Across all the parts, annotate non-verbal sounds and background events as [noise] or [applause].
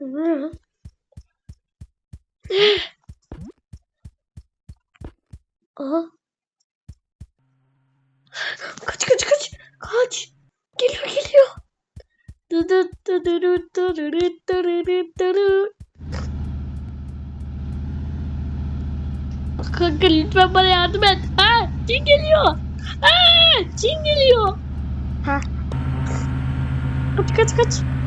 Aha. Kaç kaç kaç. Kaç. Geliyor geliyor. Kanka lütfen bana yardım et. Ha, Çin geliyor. Ha, Çin geliyor. Ha. Kaç kaç kaç.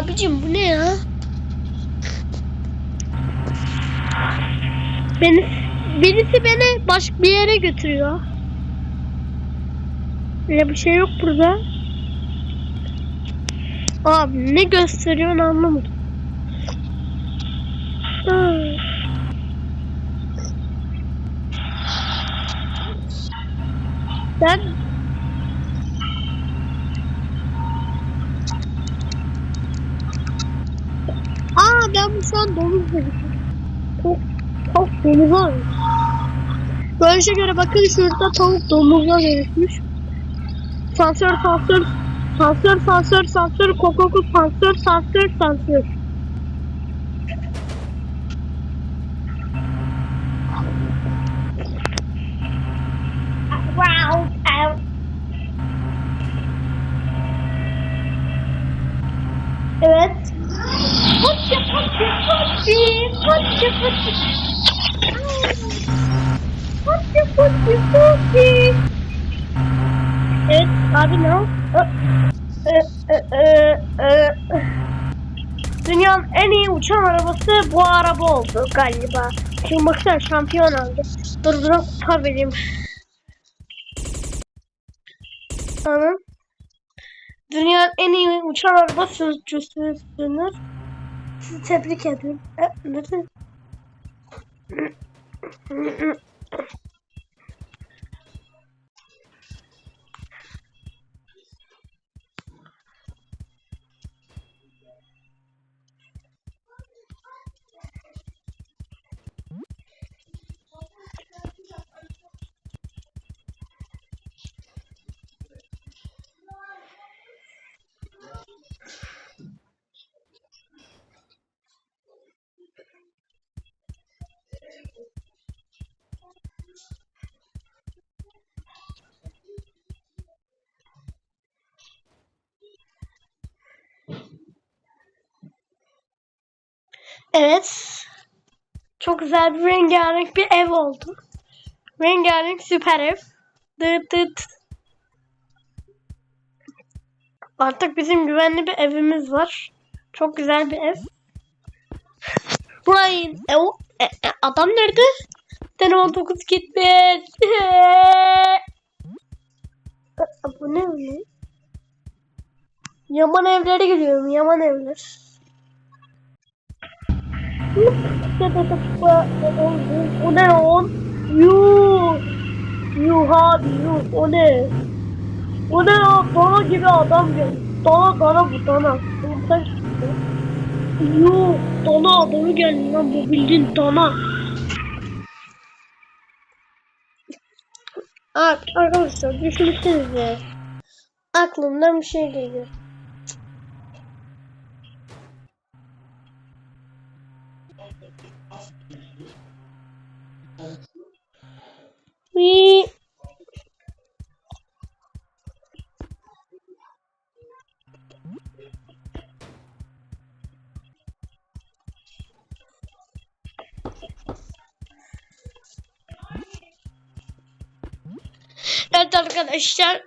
Abicim bu ne ya? Beni, birisi beni başka bir yere götürüyor. Öyle bir şey yok burada. Abi ne gösteriyorsun anlamadım. Ben Ben şu an domuz gözüküyorum. Çok, çok domuz var. Görünüşe göre bakın şurada tavuk domuza dönüşmüş. Sansör sansör sansör sansör sansör kokoku sansör sansör sansör. Abi ne o? Ö, ö, ö, ö, ö. Dünyanın en iyi uçan arabası bu araba oldu galiba. Şimdi baksana şampiyon aldı. Dur dur kupa vereyim. Dünyanın en iyi uçan araba sürücüsüsünüz. Sizi tebrik ederim. Nerede? Evet. Çok güzel bir rengarenk bir ev oldu. Rengarenk süper ev. Dıt dıt. Artık bizim güvenli bir evimiz var. Çok güzel bir ev. Brian. E, o, e, e, adam nerede? Sen 19 gitmiş. Bu ne? Yaman evlere gidiyorum. Yaman evler. O ne on? Yuh. Yuh abi yuh. O ne? O ne ya? Dana gibi adam geldi. Dana dana bu dana. Sen Yuh. Dana adamı geldi lan bu bildiğin dana. Ar arkadaşlar düşünsenize. Aklımdan bir şey geliyor. Evet arkadaşlar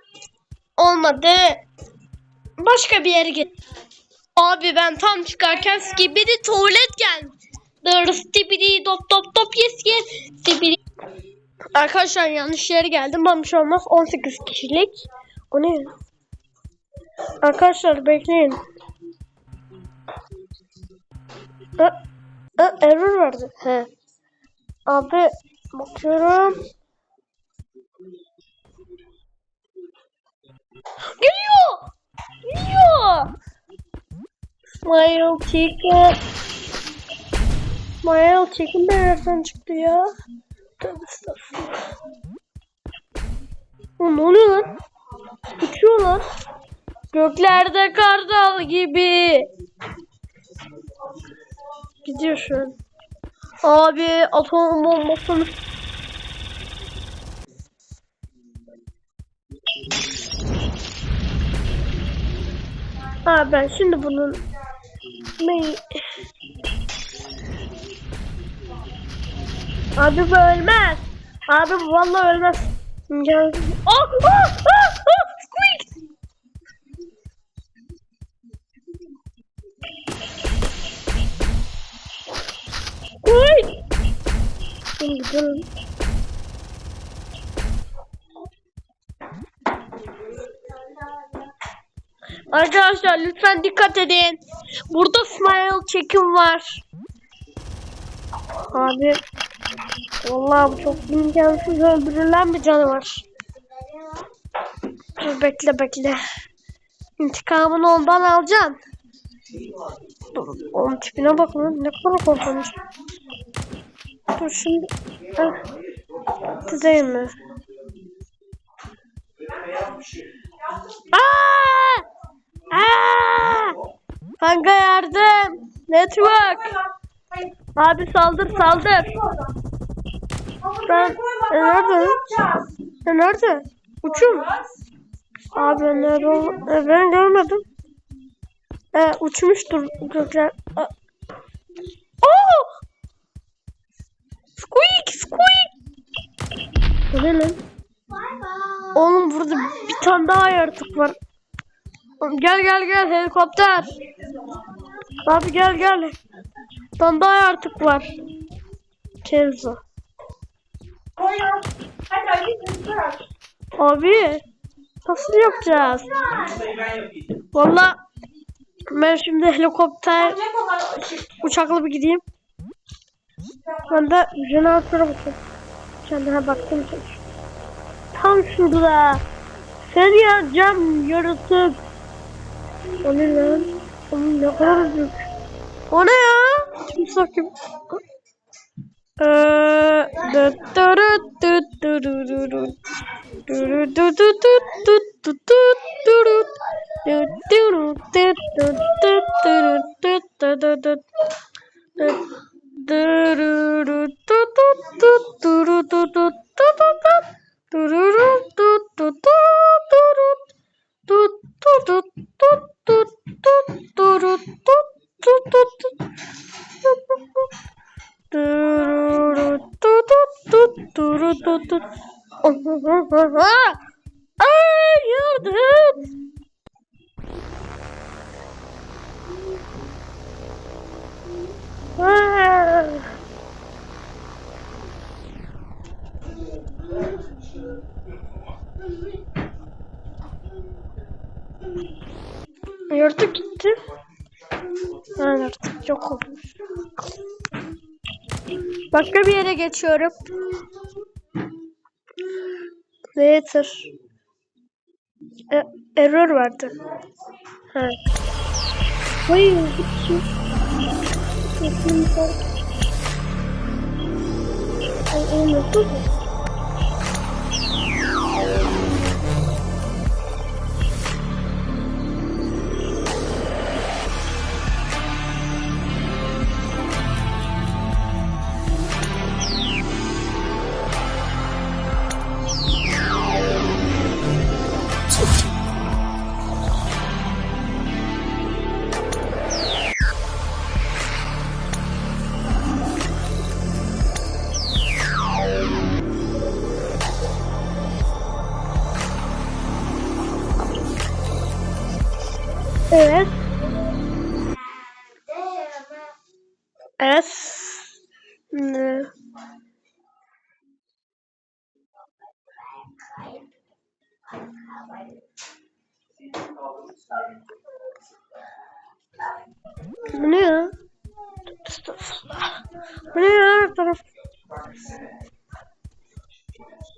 olmadı. Başka bir yere git. Abi ben tam çıkarken skibidi tuvalet geldi. Dır skibidi dop dop dop yes yes. Skibidi. Arkadaşlar yanlış yere geldim. Bana bir şey olmaz. 18 kişilik. O ne? Arkadaşlar bekleyin. Ha, error vardı. He. Abi bakıyorum. Geliyor. Geliyor. Smile chicken. Smile chicken nereden çıktı ya? Tövbe estağfurullah. Ne oluyor lan? Uçuyorlar. Göklerde kartal gibi. Gidiyor şu an. Abi atom bombasını Abi ben şimdi bunun ne Abi bu ölmez. Abi bu vallahi ölmez. Gel. Ah, ah, ah, ah, squeak. Squeak. Şimdi gidelim. Arkadaşlar lütfen dikkat edin. Burada smile çekim var. Abi Vallahi bu çok imkansız öldürülen bir canavar. Dur bekle bekle. İntikamını ondan alacaksın. Dur, onun tipine bak lan ne kadar korkunç. Dur şimdi. Ah. Değil mi? Aa! Aa! Kanka yardım. Network. Abi saldır saldır. Ben e, nerede? E, nerede? Uçum. Abi nerede e, ben görmedim. E, uçmuştur gökler. Aa! Squeak squeak. Lan? Oğlum burada bir tane daha yaratık var. Gel gel gel helikopter. Abi gel gel. Daha yaratık var. Kenzo. Abi nasıl yapacağız? Valla ben şimdi helikopter uçakla bir gideyim. Ben de jeneratöre bakayım. Kendine baktım. Tam şurada. Sen ya cam yaratık. O ne lan? Oğlum ne kadar büyük. O ne ya? Şimdi sakın. Oh, you did! Yaratık gitti. Ha, yaratık yok olmuş. Başka bir yere geçiyorum. Later. E, error vardı. Ha. Hayır, gitti. Ay, olmadı mı?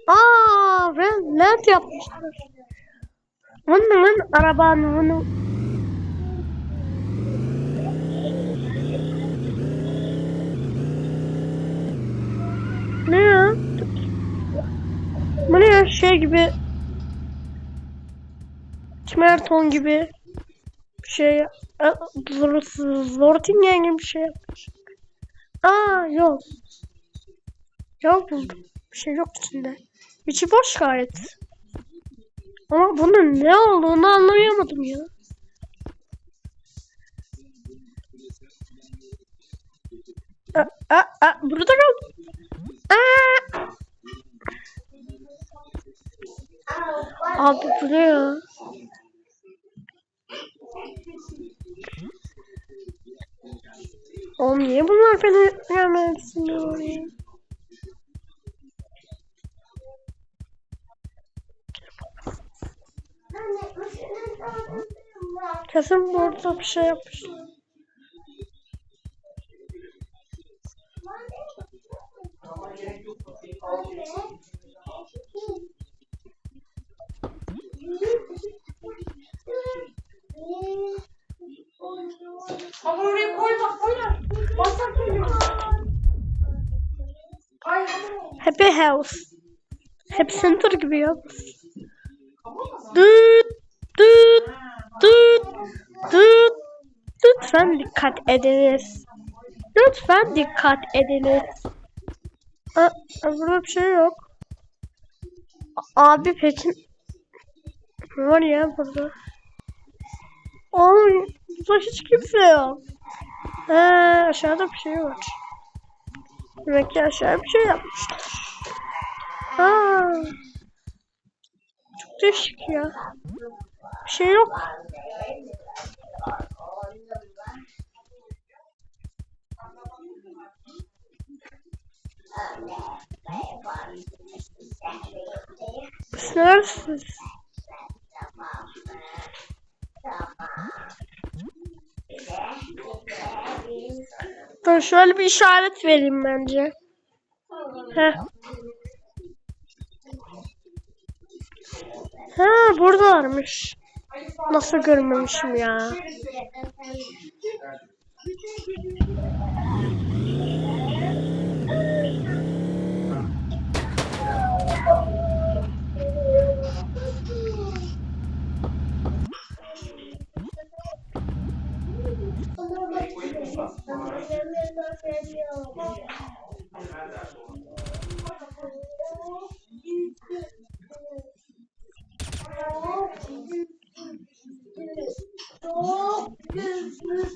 Aa, ben lent yapmışlar. Bunun arabanın Ne ya? Bu ne ya şey gibi Timerton gibi bir şey. e, Zor- Zortingen gibi bir şey yapmış. Aa yok. Yok buldum. Bir şey yok içinde. İçi boş gayet. Ama bunun ne olduğunu anlayamadım ya. Aa, aa, aa, burada kaldım. Aa! Abi bu ne ya? Oğlum niye bunlar beni gelmedi istemiyor Kesin burada bir şey yapmış. Ama oraya koyma koyma. Basak. Happy House. Happy Center gibi ya. Düt düt düt düt. Lütfen dikkat ediniz. Lütfen dikkat ediniz. Aa, burada bir şey yok. Abi peki var ya burada? Oğlum burada hiç kimse yok. He, aşağıda bir şey var. Demek ki aşağıya bir şey yapmışlar. Aa, çok değişik ya. Bir şey yok. Siz neredesiniz? Dur şöyle bir işaret vereyim bence. Heh. Ha buradalarmış. Nasıl görmemişim ya. [laughs] Çok güçlü.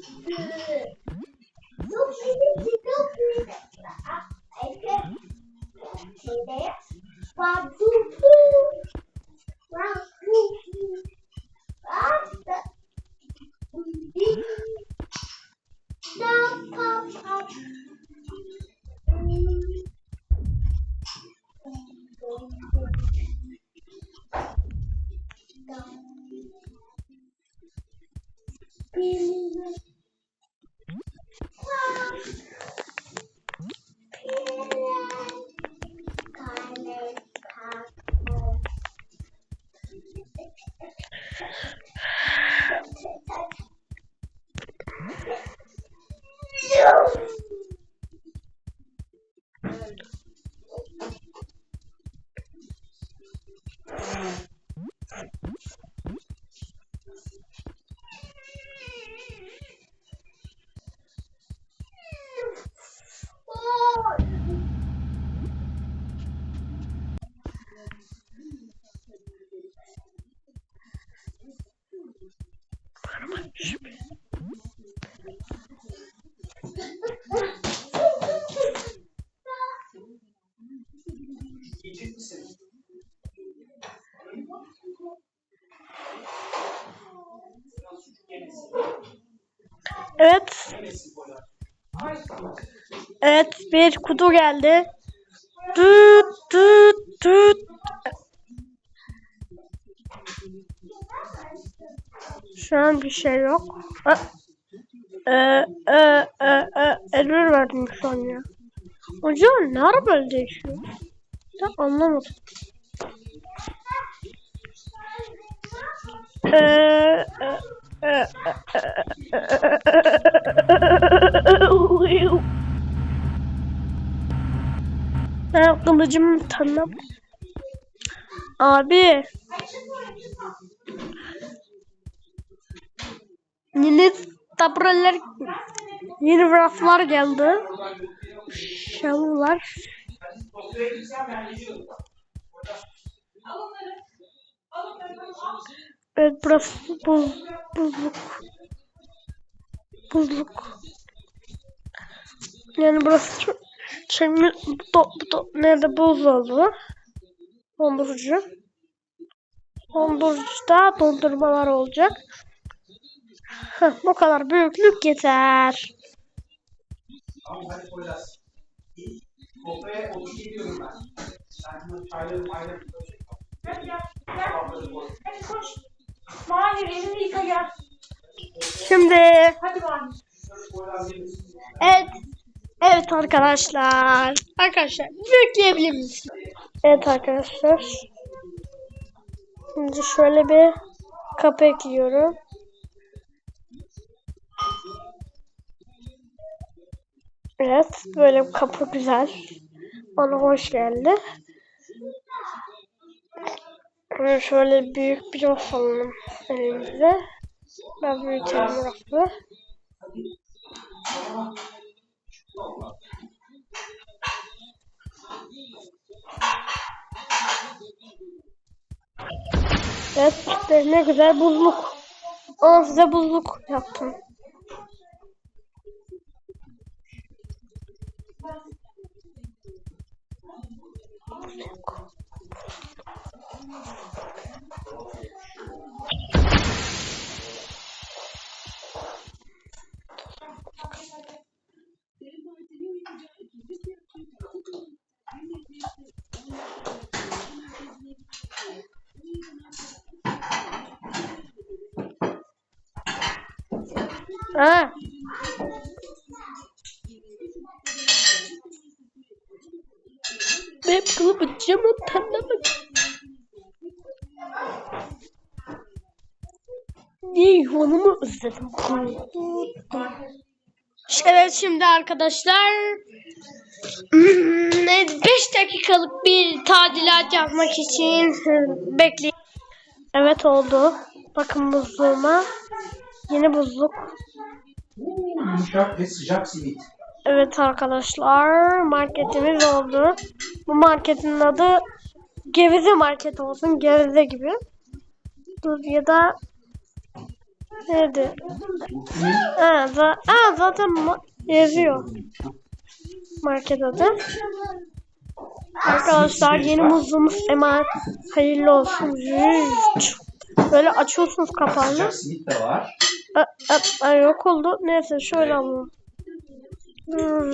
Evet. Evet bir kutu geldi. Düt düt düt. Şu an bir şey yok. Ha. Ee, e, e, e, Elver verdim şu an ya. Hocam ne ara böyle değişiyor? Ben anlamadım. Ee, e, e, e, e, [laughs] Ben kılıcımı tanım. Abi. Yeni tabreler yeni raflar geldi. Şamular. Evet burası buz, buzluk. Buzluk. Yani burası çok şimdi do, do, nerede buz oldu? Dondurucu. Dondurucuda dondurmalar olacak. Heh, bu kadar büyüklük yeter. Tamam hadi Poyraz. Sofraya otur geliyorum ben. Ben bunu çaylarım ayrı Hadi gel. Gel. Hadi koş. Mahir elini yıka gel. Şimdi evet evet arkadaşlar arkadaşlar büyükleyebilir miyiz? Evet arkadaşlar. Şimdi şöyle bir kapı ekliyorum. Evet böyle kapı güzel. Bana hoş geldi. Ve Şöyle büyük bir raf alalım elimize. Ben büyütelim rafı. Evet ne güzel buzluk. Ama size buzluk yaptım. Ha. Benim kılıbıcımın tadına bak. Niye yuvanımı özledim? Evet şimdi arkadaşlar 5 dakikalık bir tadilat yapmak için bekleyin. Evet oldu. Bakın buzluğuma. Yeni buzluk. Yumuşak ve sıcak simit. Evet arkadaşlar marketimiz oldu. Bu marketin adı Geveze Market olsun. Geveze gibi. Dur ya da nerede? Ha, za- ha, zaten ma- yazıyor market adı. Arkadaşlar yeni muzluğumuz emanet hayırlı olsun. Böyle açıyorsunuz kapağını. A, a, yok oldu. Neyse şöyle alalım. Hmm.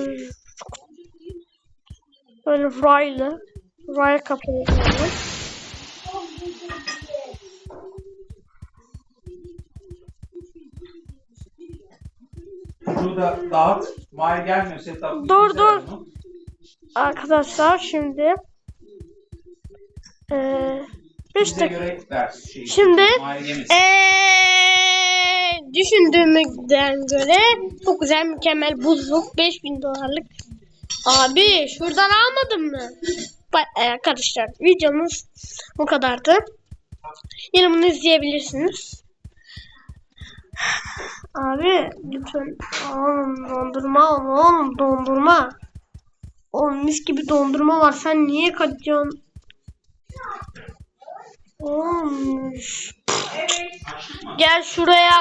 Böyle raylı. Ray kapalı. Şurada dağıt. Mahir gelmiyor. Setup. Dur, dur. Arkadaşlar şimdi eee 5 Bize göre şey. Şimdi Mahir yemesin. eee düşündüğümden göre çok güzel mükemmel buzluk 5000 dolarlık. Abi şuradan almadın mı? Bak arkadaşlar videomuz bu kadardı. Yine bunu izleyebilirsiniz. Abi lütfen oğlum dondurma alma oğlum dondurma. Mis gibi dondurma var sen niye kaçıyorsun? Üf. Gel şuraya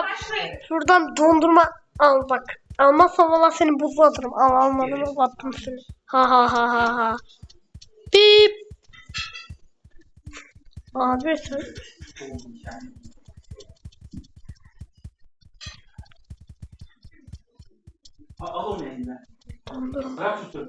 şuradan dondurma al bak. Almazsan valla seni buzluğa atarım. Al almadım attım seni. Ha ha ha ha ha. Bip. Abi sen Al onu dondurma. Bırak şu.